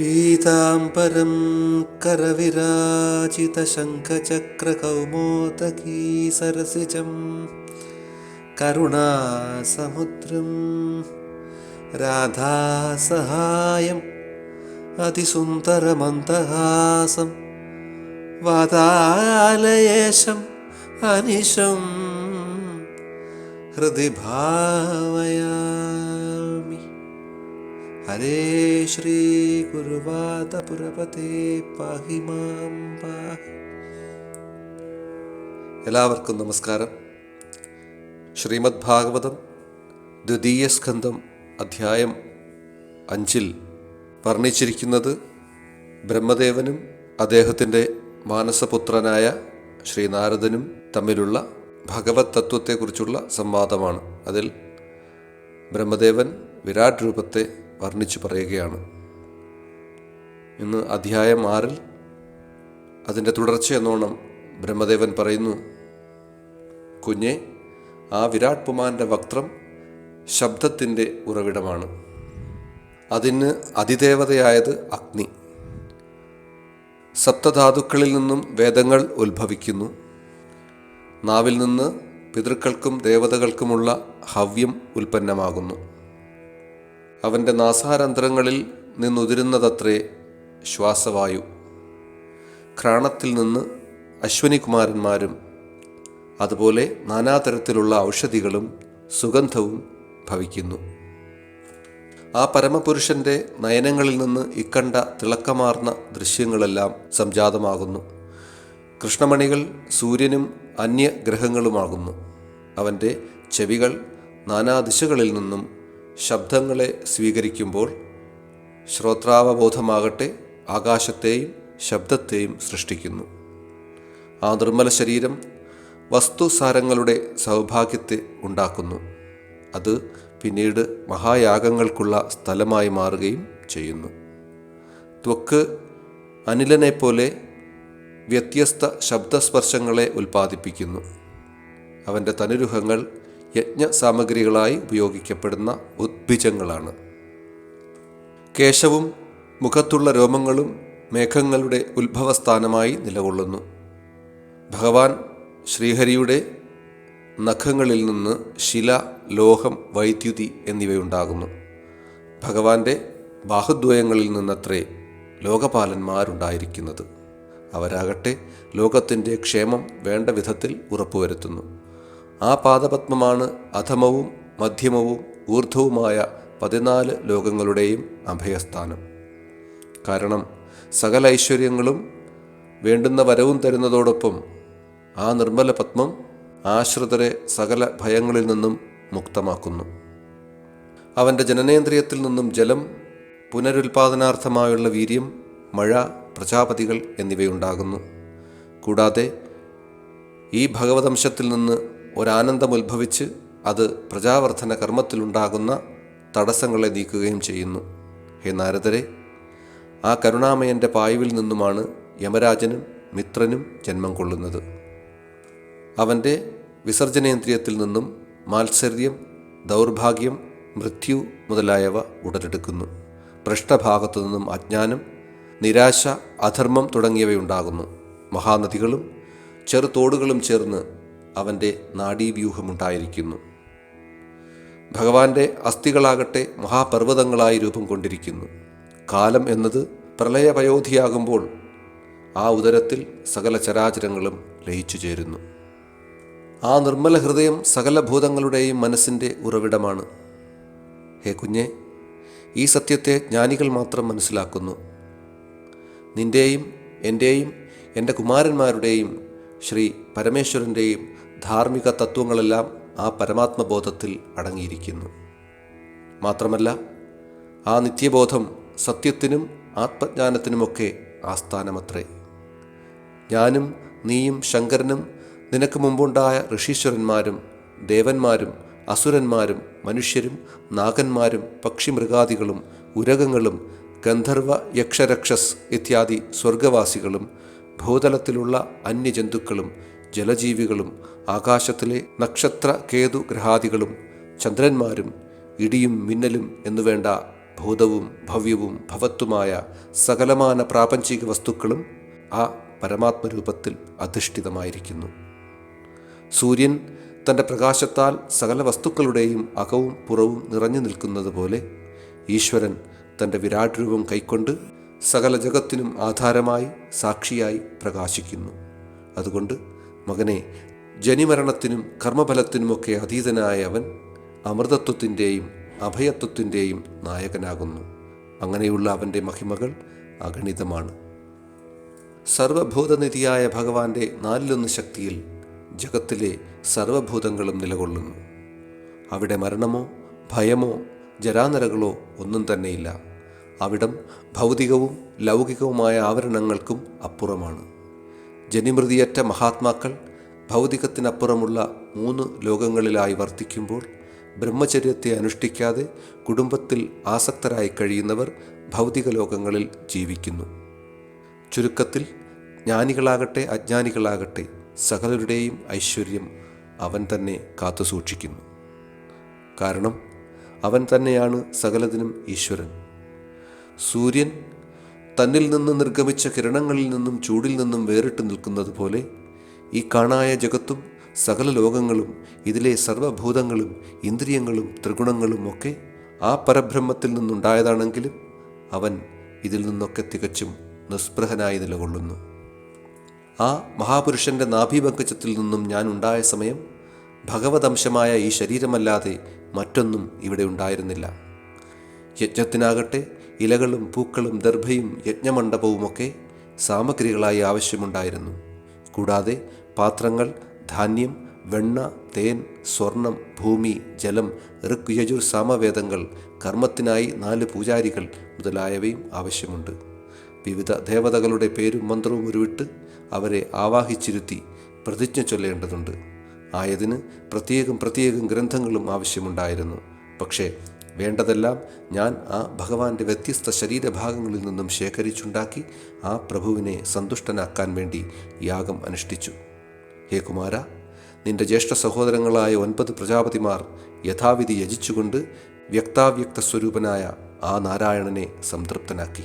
पीताम्बरं करविराजितशङ्खचक्रकौमोदकी सरसिजं करुणासमुद्रं राधासहायम् अतिसुन्दरमन्दहासं वातालयेशम् अनिशं हृदि भावया ഹരേ ശ്രീ പാഹി മാം പാഹി. എല്ലാവർക്കും നമസ്കാരം. ശ്രീമദ് ഭാഗവതം ദ്വിതീയ സ്കന്ധം അധ്യായം അഞ്ചിൽ വർണിച്ചിരിക്കുന്നത് ബ്രഹ്മദേവനും അദ്ദേഹത്തിന്റെ മാനസപുത്രനായ ശ്രീനാരദനും തമ്മിലുള്ള ഭഗവത് തത്വത്തെക്കുറിച്ചുള്ള സംവാദമാണ്. അതിൽ ബ്രഹ്മദേവൻ വിരാട് രൂപത്തെ വർണിച്ചു പറയുകയാണ്. ഇന്ന് അധ്യായം ആറിൽ അതിന്റെ തുടർച്ച എന്നോണം ബ്രഹ്മദേവൻ പറയുന്നു കുഞ്ഞെ ആ വിരാട് പുമാന്റെ വക്രം ശബ്ദത്തിന്റെ ഉറവിടമാണ്. അതിന് അതിദേവതയായത് അഗ്നി. സപ്തധാതുക്കളിൽ നിന്നും വേദങ്ങൾ ഉത്ഭവിക്കുന്നു. നാവിൽ നിന്ന് പിതൃക്കൾക്കും ദേവതകൾക്കുമുള്ള ഹവ്യം ഉൽപ്പന്നമാകുന്നു. അവന്റെ നാസാരന്ധ്രങ്ങളിൽ നിന്നുതിരുന്നതത്രേ ശ്വാസവായു. ഘ്രാണത്തിൽ നിന്ന് അശ്വനികുമാരന്മാരും അതുപോലെ നാനാതരത്തിലുള്ള ഔഷധികളും സുഗന്ധവും ഭവിക്കുന്നു. ആ പരമപുരുഷന്റെ നയനങ്ങളിൽ നിന്ന് ഇക്കണ്ട തിളക്കമാർന്ന ദൃശ്യങ്ങളെല്ലാം സംജാതമാകുന്നു. കൃഷ്ണമണികൾ സൂര്യനും അന്യഗ്രഹങ്ങളുമാകുന്നു. അവന്റെ ചെവികൾ നാനാദിശകളിൽ നിന്നും ശബ്ദങ്ങളെ സ്വീകരിക്കുമ്പോൾ ശ്രോത്രാവബോധമാകട്ടെ ആകാശത്തെയും ശബ്ദത്തെയും സൃഷ്ടിക്കുന്നു. ആ നിർമ്മല ശരീരം വസ്തുസാരങ്ങളുടെ സൗഭാഗ്യത്തെ ഉണ്ടാക്കുന്നു. അത് പിന്നീട് മഹായാഗങ്ങൾക്കുള്ള സ്ഥലമായി മാറുകയും ചെയ്യുന്നു. ത്വക്ക് അനിലനെപ്പോലെ വ്യത്യസ്ത ശബ്ദസ്പർശങ്ങളെ ഉൽപ്പാദിപ്പിക്കുന്നു. അവന്റെ തനുരുഹങ്ങൾ യജ്ഞസാമഗ്രികളായി ഉപയോഗിക്കപ്പെടുന്ന ഉദ്ഭിജങ്ങളാണ്. കേശവും മുഖത്തുള്ള രോമങ്ങളും മേഘങ്ങളുടെ ഉത്ഭവസ്ഥാനമായി നിലകൊള്ളുന്നു. ഭഗവാൻ ശ്രീഹരിയുടെ നഖങ്ങളിൽ നിന്ന് ശില ലോഹം വൈദ്യുതി എന്നിവയുണ്ടാകുന്നു. ഭഗവാന്റെ ബാഹുദ്വയങ്ങളിൽ നിന്നത്രേ ലോകപാലന്മാരുണ്ടായിരിക്കുന്നത്. അവരാകട്ടെ ലോകത്തിന്റെ ക്ഷേമം വേണ്ട വിധത്തിൽ ഉറപ്പുവരുത്തുന്നു. ആ പാദപത്മമാണ് അധമവും മധ്യമവും ഊർധവുമായ പതിനാല് ലോകങ്ങളുടെയും അഭയസ്ഥാനം. കാരണം സകല ഐശ്വര്യങ്ങളും വേണ്ടുന്ന വരവും തരുന്നതോടൊപ്പം ആ നിർമ്മല പത്മം ആശ്രിതരെ സകല ഭയങ്ങളിൽ നിന്നും മുക്തമാക്കുന്നു. അവന്റെ ജനനേന്ദ്രിയത്തിൽ നിന്നും ജലം പുനരുൽപാദനാർത്ഥമായുള്ള വീര്യം മഴ പ്രജാപതികൾ എന്നിവയുണ്ടാകുന്നു. കൂടാതെ ഈ ഭഗവതംശത്തിൽ നിന്ന് ഒരാനന്ദം ഉത്ഭവിച്ച് അത് പ്രജാവർദ്ധന കർമ്മത്തിലുണ്ടാകുന്ന തടസ്സങ്ങളെ നീക്കുകയും ചെയ്യുന്നു. ഹേ നാരദരെ ആ കരുണാമയന്റെ പായുവിൽ നിന്നുമാണ് യമരാജനും മിത്രനും ജന്മം കൊള്ളുന്നത്. അവന്റെ വിസർജനേന്ദ്രിയത്തിൽ നിന്നും മാത്സര്യം ദൗർഭാഗ്യം മൃത്യു മുതലായവ ഉടലെടുക്കുന്നു. പൃഷ്ഠഭാഗത്തു നിന്നും അജ്ഞാനം നിരാശ അധർമ്മം തുടങ്ങിയവയുണ്ടാകുന്നു. മഹാനദികളും ചെറുതോടുകളും ചേർന്ന് അവന്റെ നാഡീവ്യൂഹമുണ്ടായിരിക്കുന്നു. ഭഗവാന്റെ മഹാപർവതങ്ങളായി രൂപം കൊണ്ടിരിക്കുന്നു. കാലം എന്നത് പ്രളയപയോധിയാകുമ്പോൾ ആ ഉദരത്തിൽ സകല ചരാചരങ്ങളും ലയിച്ചു ചേരുന്നു. ആ നിർമ്മല ഹൃദയം സകല ഭൂതങ്ങളുടെയും മനസ്സിന്റെ ഉറവിടമാണ്. ഹേ കുഞ്ഞെ ഈ സത്യത്തെ ജ്ഞാനികൾ മാത്രം മനസ്സിലാക്കുന്നു. നിന്റെയും എന്റെയും എന്റെ കുമാരന്മാരുടെയും ശ്രീ പരമേശ്വരന്റെയും ധാർമ്മിക തത്വങ്ങളെല്ലാം ആ പരമാത്മബോധത്തിൽ അടങ്ങിയിരിക്കുന്നു. മാത്രമല്ല ആ നിത്യബോധം സത്യത്തിനും ആത്മജ്ഞാനത്തിനുമൊക്കെ ആസ്ഥാനമത്രേ. ഞാനും നീയും ശങ്കരനും നിനക്ക് മുമ്പുണ്ടായ ഋഷീശ്വരന്മാരും ദേവന്മാരും അസുരന്മാരും മനുഷ്യരും നാഗന്മാരും പക്ഷിമൃഗാദികളും ഉരകങ്ങളും ഗന്ധർവ യക്ഷരക്ഷസ് ഇത്യാദി സ്വർഗവാസികളും ഭൂതലത്തിലുള്ള അന്യജന്തുക്കളും ജലജീവികളും ആകാശത്തിലെ നക്ഷത്ര കേതു ഗ്രഹാദികളും ചന്ദ്രന്മാരും ഇടിയും മിന്നലും എന്നുവേണ്ട ഭൂതവും ഭവ്യവും ഭവത്വമായ സകലമാന പ്രാപഞ്ചിക വസ്തുക്കളും ആ പരമാത്മരൂപത്തിൽ അധിഷ്ഠിതമായിരിക്കുന്നു. സൂര്യൻ തന്റെ പ്രകാശത്താൽ സകല വസ്തുക്കളുടെയും അകവും പുറവും നിറഞ്ഞു നിൽക്കുന്നത് പോലെ ഈശ്വരൻ തന്റെ വിരാട് രൂപം കൈക്കൊണ്ട് സകല ജഗത്തിനും ആധാരമായി സാക്ഷിയായി പ്രകാശിക്കുന്നു. അതുകൊണ്ട് മകനെ ജനിമരണത്തിനും കർമ്മഫലത്തിനുമൊക്കെ അതീതനായ അവൻ അമൃതത്വത്തിന്റെയും അഭയത്വത്തിന്റെയും നായകനാകുന്നു. അങ്ങനെയുള്ള അവന്റെ മഹിമകൾ അഗണിതമാണ്. സർവഭൂതനിധിയായ ഭഗവാന്റെ നാലിലൊന്ന് ശക്തിയിൽ ജഗത്തിലെ സർവഭൂതങ്ങളും നിലകൊള്ളുന്നു. അവിടെ മരണമോ ഭയമോ ജരാനരകളോ ഒന്നും തന്നെയില്ല. അവിടം ഭൗതികവും ലൗകികവുമായ ആവരണങ്ങൾക്കും അപ്പുറമാണ്. ജനിമൃതിയറ്റ മഹാത്മാക്കൾ ഭൗതികത്തിനപ്പുറമുള്ള മൂന്ന് ലോകങ്ങളിലായി വർത്തിക്കുമ്പോൾ ബ്രഹ്മചര്യത്തെ അനുഷ്ഠിക്കാതെ കുടുംബത്തിൽ ആസക്തരായി കഴിയുന്നവർ ഭൗതിക ലോകങ്ങളിൽ ജീവിക്കുന്നു. ചുരുക്കത്തിൽ ജ്ഞാനികളാകട്ടെ അജ്ഞാനികളാകട്ടെ സകലരുടെയും ഐശ്വര്യം അവൻ തന്നെ കാത്തുസൂക്ഷിക്കുന്നു കാരണം അവൻ തന്നെയാണ് സകലതിനും ഈശ്വരൻ. സൂര്യൻ തന്നിൽ നിന്ന് നിർഗമിച്ച കിരണങ്ങളിൽ നിന്നും ചൂടിൽ നിന്നും വേറിട്ട് നിൽക്കുന്നത് പോലെ ഈ കാണായ ജഗത്തും സകല ലോകങ്ങളും ഇതിലെ സർവഭൂതങ്ങളും ഇന്ദ്രിയങ്ങളും ത്രിഗുണങ്ങളും ഒക്കെ ആ പരബ്രഹ്മത്തിൽ നിന്നുണ്ടായതാണെങ്കിലും അവൻ ഇതിൽ നിന്നൊക്കെ തികച്ചും നിസ്പൃഹനായി നിലകൊള്ളുന്നു. ആ മഹാപുരുഷന്റെ നാഭീപങ്കജത്തിൽ നിന്നും ഞാൻ ഉണ്ടായ സമയം ഭഗവതംശമായ ഈ ശരീരമല്ലാതെ മറ്റൊന്നും ഇവിടെ ഉണ്ടായിരുന്നില്ല. യജ്ഞത്തിനാകട്ടെ ഇലകളും പൂക്കളും ദർഭയും യജ്ഞമണ്ഡപവുമൊക്കെ സാമഗ്രികളായി ആവശ്യമുണ്ടായിരുന്നു. കൂടാതെ പാത്രങ്ങൾ ധാന്യം വെണ്ണ തേൻ സ്വർണം ഭൂമി ജലം ഋക് യജുർ സാമവേദങ്ങൾ കർമ്മത്തിനായി നാല് പൂജാരികൾ മുതലായവയും ആവശ്യമുണ്ട്. വിവിധ ദേവതകളുടെ പേരും മന്ത്രവും ഉരുവിട്ട് അവരെ ആവാഹിച്ചിരുത്തി പ്രതിജ്ഞ ചൊല്ലേണ്ടതുണ്ട്. ആയതിന് പ്രത്യേകം പ്രത്യേകം ഗ്രന്ഥങ്ങളും ആവശ്യമുണ്ടായിരുന്നു. പക്ഷേ വേണ്ടതെല്ലാം ഞാൻ ആ ഭഗവാന്റെ വ്യത്യസ്ത ശരീരഭാഗങ്ങളിൽ നിന്നും ശേഖരിച്ചുണ്ടാക്കി ആ പ്രഭുവിനെ സന്തുഷ്ടനാക്കാൻ വേണ്ടി യാഗം അനുഷ്ഠിച്ചു. ഹേ കുമാര നിന്റെ ജ്യേഷ്ഠ സഹോദരങ്ങളായ ഒൻപത് പ്രജാപതിമാർ യഥാവിധി യജിച്ചുകൊണ്ട് വ്യക്താവ്യക്ത സ്വരൂപനായ ആ നാരായണനെ സംതൃപ്തനാക്കി.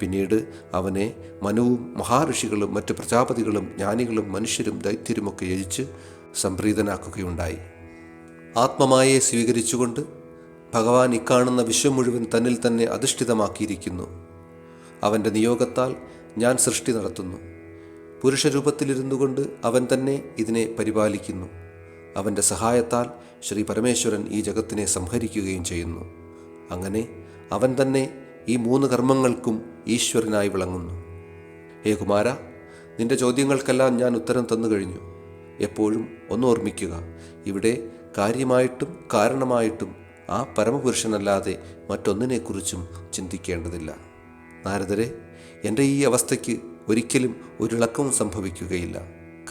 പിന്നീട് അവനെ മനുവും മഹാഋഷികളും മറ്റ് പ്രജാപതികളും ജ്ഞാനികളും മനുഷ്യരും ദൈത്യരുമൊക്കെ യജിച്ച് സംപ്രീതനാക്കുകയുണ്ടായി. ആത്മമായെ സ്വീകരിച്ചുകൊണ്ട് ഭഗവാൻ ഇക്കാണുന്ന വിശ്വം മുഴുവൻ തന്നിൽ തന്നെ അധിഷ്ഠിതമാക്കിയിരിക്കുന്നു. അവന്റെ നിയോഗത്താൽ ഞാൻ സൃഷ്ടി നടത്തുന്നു. പുരുഷരൂപത്തിലിരുന്നു കൊണ്ട് അവൻ തന്നെ ഇതിനെ പരിപാലിക്കുന്നു. അവന്റെ സഹായത്താൽ ശ്രീ പരമേശ്വരൻ ഈ ജഗത്തിനെ സംഹരിക്കുകയും ചെയ്യുന്നു. അങ്ങനെ അവൻ തന്നെ ഈ മൂന്ന് കർമ്മങ്ങൾക്കും ഈശ്വരനായി വിളങ്ങുന്നു. ഹേ കുമാര നിന്റെ ചോദ്യങ്ങൾക്കെല്ലാം ഞാൻ ഉത്തരം തന്നു കഴിഞ്ഞു. എപ്പോഴും ഒന്ന് ഓർമ്മിക്കുക ഇവിടെ കാര്യമായിട്ടും കാരണമായിട്ടും ആ പരമപുരുഷനല്ലാതെ മറ്റൊന്നിനെക്കുറിച്ചും ചിന്തിക്കേണ്ടതില്ല. നാരദരെ എന്റെ ഈ അവസ്ഥയ്ക്ക് ഒരിക്കലും ഒരിളക്കവും സംഭവിക്കുകയില്ല.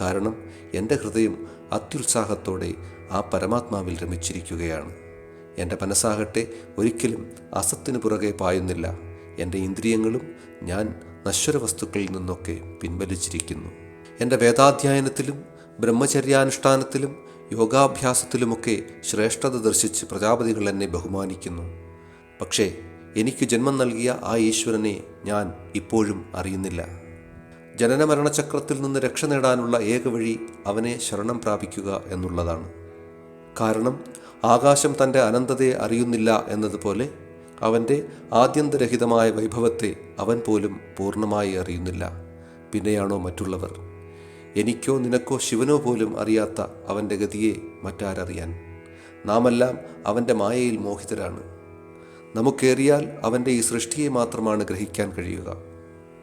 കാരണം എന്റെ ഹൃദയം അത്യുത്സാഹത്തോടെ ആ പരമാത്മാവിൽ രമിച്ചിരിക്കുകയാണ്. എന്റെ മനസ്സാകട്ടെ ഒരിക്കലും അസത്തിന് പുറകെ പായുന്നില്ല. എന്റെ ഇന്ദ്രിയങ്ങളും ഞാൻ നശ്വര വസ്തുക്കളിൽ നിന്നൊക്കെ പിൻവലിച്ചിരിക്കുന്നു. എന്റെ വേദാധ്യായനത്തിലും ബ്രഹ്മചര്യാനുഷ്ഠാനത്തിലും യോഗാഭ്യാസത്തിലുമൊക്കെ ശ്രേഷ്ഠത ദർശിച്ച് പ്രജാപതികൾ എന്നെ ബഹുമാനിക്കുന്നു. പക്ഷേ എനിക്ക് ജന്മം നൽകിയ ആ ഈശ്വരനെ ഞാൻ ഇപ്പോഴും അറിയുന്നില്ല. ജനനമരണചക്രത്തിൽ നിന്ന് രക്ഷ നേടാനുള്ള ഏക വഴി അവനെ ശരണം പ്രാപിക്കുക എന്നുള്ളതാണ്. കാരണം ആകാശം തന്റെ അനന്തതയെ അറിയുന്നില്ല എന്നതുപോലെ അവന്റെ ആദ്യന്തരഹിതമായ വൈഭവത്തെ അവൻ പോലും പൂർണമായി അറിയുന്നില്ല. പിന്നെയാണോ മറ്റുള്ളവർ? എനിക്കോ നിനക്കോ ശിവനോ പോലും അറിയാത്ത അവന്റെ ഗതിയെ മറ്റാരറിയാൻ? നാമെല്ലാം അവന്റെ മായയിൽ മോഹിതരാണ്. നമുക്കേറിയാൽ അവന്റെ ഈ സൃഷ്ടിയെ മാത്രമാണ് ഗ്രഹിക്കാൻ കഴിയുക.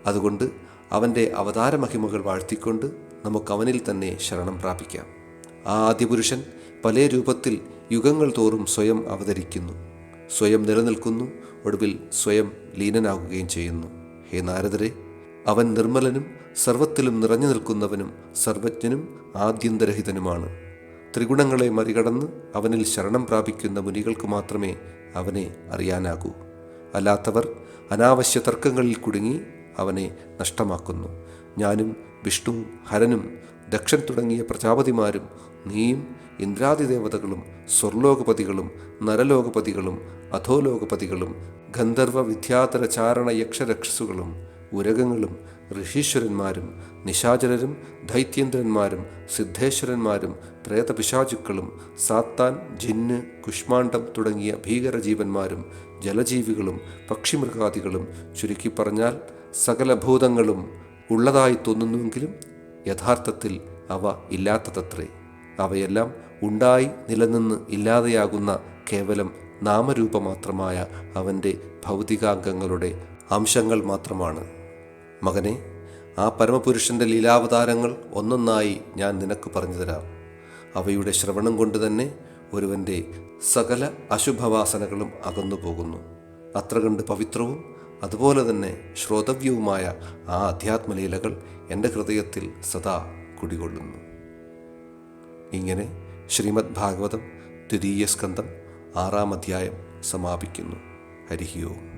അതുകൊണ്ട് അവന്റെ അവതാരമഹിമകൾ വാഴ്ത്തിക്കൊണ്ട് നമുക്ക് അവനിൽ തന്നെ ശരണം പ്രാപിക്കാം. ആ ആദ്യപുരുഷൻ പല രൂപത്തിൽ യുഗങ്ങൾ തോറും സ്വയം അവതരിക്കുന്നു. സ്വയം നിലനിൽക്കുന്നു ഒടുവിൽ സ്വയം ലീനനാകുകയും ചെയ്യുന്നു. ഹേ നാരദരെ അവൻ നിർമ്മലനും സർവത്തിലും നിറഞ്ഞു നിൽക്കുന്നവനും സർവജ്ഞനും ആദ്യന്തരഹിതനുമാണ്. ത്രിഗുണങ്ങളെ മറികടന്ന് അവനിൽ ശരണം പ്രാപിക്കുന്ന മുനികൾക്ക് മാത്രമേ അവനെ അറിയാനാകൂ. അല്ലാത്തവർ അനാവശ്യ തർക്കങ്ങളിൽ കുടുങ്ങി അവനെ നഷ്ടമാക്കുന്നു. ഞാനും വിഷ്ണു ഹരനും ദക്ഷൻ തുടങ്ങിയ പ്രജാപതിമാരും നീയും ഇന്ദ്രാദിദേവതകളും സ്വർലോകപതികളും നരലോകപതികളും അധോലോകപതികളും ഗന്ധർവ വിദ്യാതര ചാരണ യക്ഷരക്ഷസുകളും ഉരകങ്ങളും ഋഷീശ്വരന്മാരും നിശാചരരും ദൈത്യേന്ദ്രന്മാരും സിദ്ധേശ്വരന്മാരും പ്രേതപിശാചുക്കളും സാത്താൻ ജിന്ന് കുഷ്മാണ്ഡം തുടങ്ങിയ ഭീകരജീവന്മാരും ജലജീവികളും പക്ഷിമൃഗാദികളും ചുരുക്കി പറഞ്ഞാൽ സകല ഭൂതങ്ങളും ഉള്ളതായി തോന്നുന്നുവെങ്കിലും യഥാർത്ഥത്തിൽ അവ ഇല്ലാത്തതത്രേ. അവയെല്ലാം ഉണ്ടായി നിലനിന്ന് ഇല്ലാതെയാകുന്ന കേവലം നാമരൂപമാത്രമായ അവന്റെ ഭൗതികാംഗങ്ങളുടെ അംശങ്ങൾ മാത്രമാണ്. മകനെ ആ പരമപുരുഷന്റെ ലീലാവതാരങ്ങൾ ഒന്നൊന്നായി ഞാൻ നിനക്ക് പറഞ്ഞു തരാം. അവയുടെ ശ്രവണം കൊണ്ട് തന്നെ ഒരുവന്റെ സകല അശുഭവാസനകളും അകന്നു പോകുന്നു. അത്ര കണ്ട് പവിത്രവും അതുപോലെ തന്നെ ശ്രോതവ്യവുമായ ആ അധ്യാത്മലീലകൾ എന്റെ ഹൃദയത്തിൽ സദാ കുടികൊള്ളുന്നു. ഇങ്ങനെ ശ്രീമദ് ഭാഗവതം ദ്വിതീയ സ്കന്ധം ആറാം അധ്യായം സമാപിക്കുന്നു. ഹരിഹി ഓം.